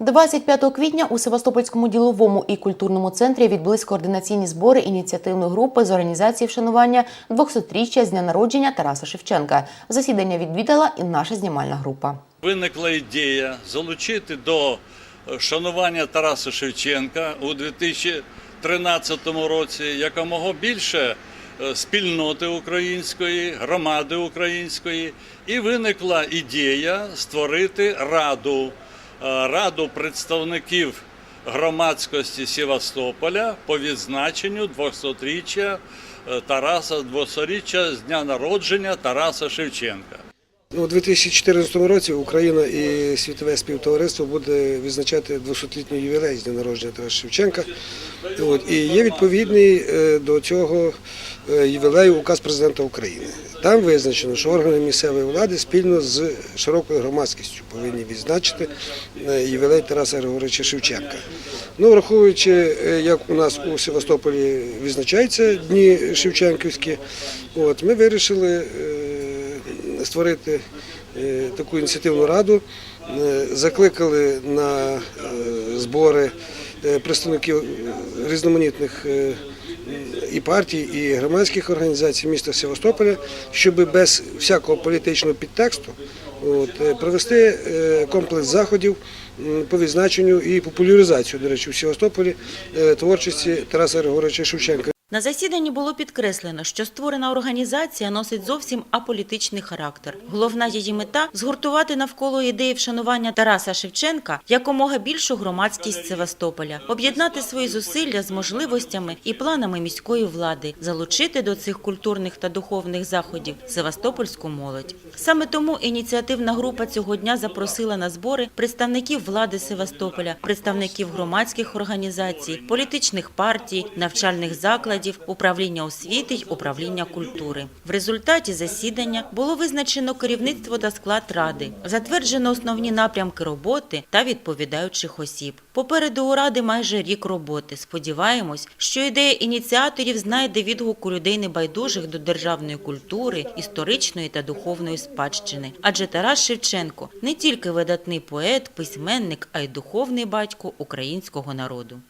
25 квітня у Севастопольському діловому і культурному центрі відбулись координаційні збори ініціативної групи з організації вшанування 200-річчя з дня народження Тараса Шевченка. Засідання відвідала і наша знімальна група. Виникла ідея залучити до е, шанування Тараса Шевченка у 2013 році якомога більше е, спільноти української, громади української, і виникла ідея створити раду, раду представників громадськості Севастополя по відзначенню 200-річчя е, Тараса 200-річчя з дня народження Тараса Шевченка. У 2014 році Україна і світове співтовариство буде відзначати 200-літній ювілей з дня народження Тараса Шевченка. І є відповідний е, до цього е, ювілею указ президента України. Там визначено, що органи місцевої влади спільно з широкою громадськістю повинні відзначити е, ювілей Тараса Григоровича Шевченка. Ну, враховуючи, як у нас у Севастополі відзначаються дні Шевченківські, от, ми вирішили. Створити е, таку ініціативну раду. Е, Закликали на е, збори представників різноманітних і партій, і громадських організацій міста Севастополя, щоб без всякого політичного підтексту от, провести комплекс заходів по відзначенню і популяризацію, до речі, у Севастополі творчості Тараса Григоровича Шевченка. На засіданні було підкреслено, що створена організація носить зовсім аполітичний характер. Головна її мета згуртувати навколо ідеї вшанування Тараса Шевченка якомога більшу громадськість Севастополя, об'єднати свої зусилля з можливостями і планами міської влади, залучити до цих культурних та духовних заходів севастопольську молодь. Саме тому ініціативна група цього дня запросила на збори представників влади Севастополя, представників громадських організацій, політичних партій, навчальних закладів, управління освіти й управління культури. В результаті засідання було визначено керівництво та склад ради, затверджено основні напрямки роботи та відповідаючих осіб. Попереду у ради майже рік роботи. Сподіваємось, що ідея ініціаторів знайде відгук у людей небайдужих до державної культури, історичної та духовної спадщини. Адже Тарас Шевченко не тільки видатний поет, письменник, а й духовний батько українського народу.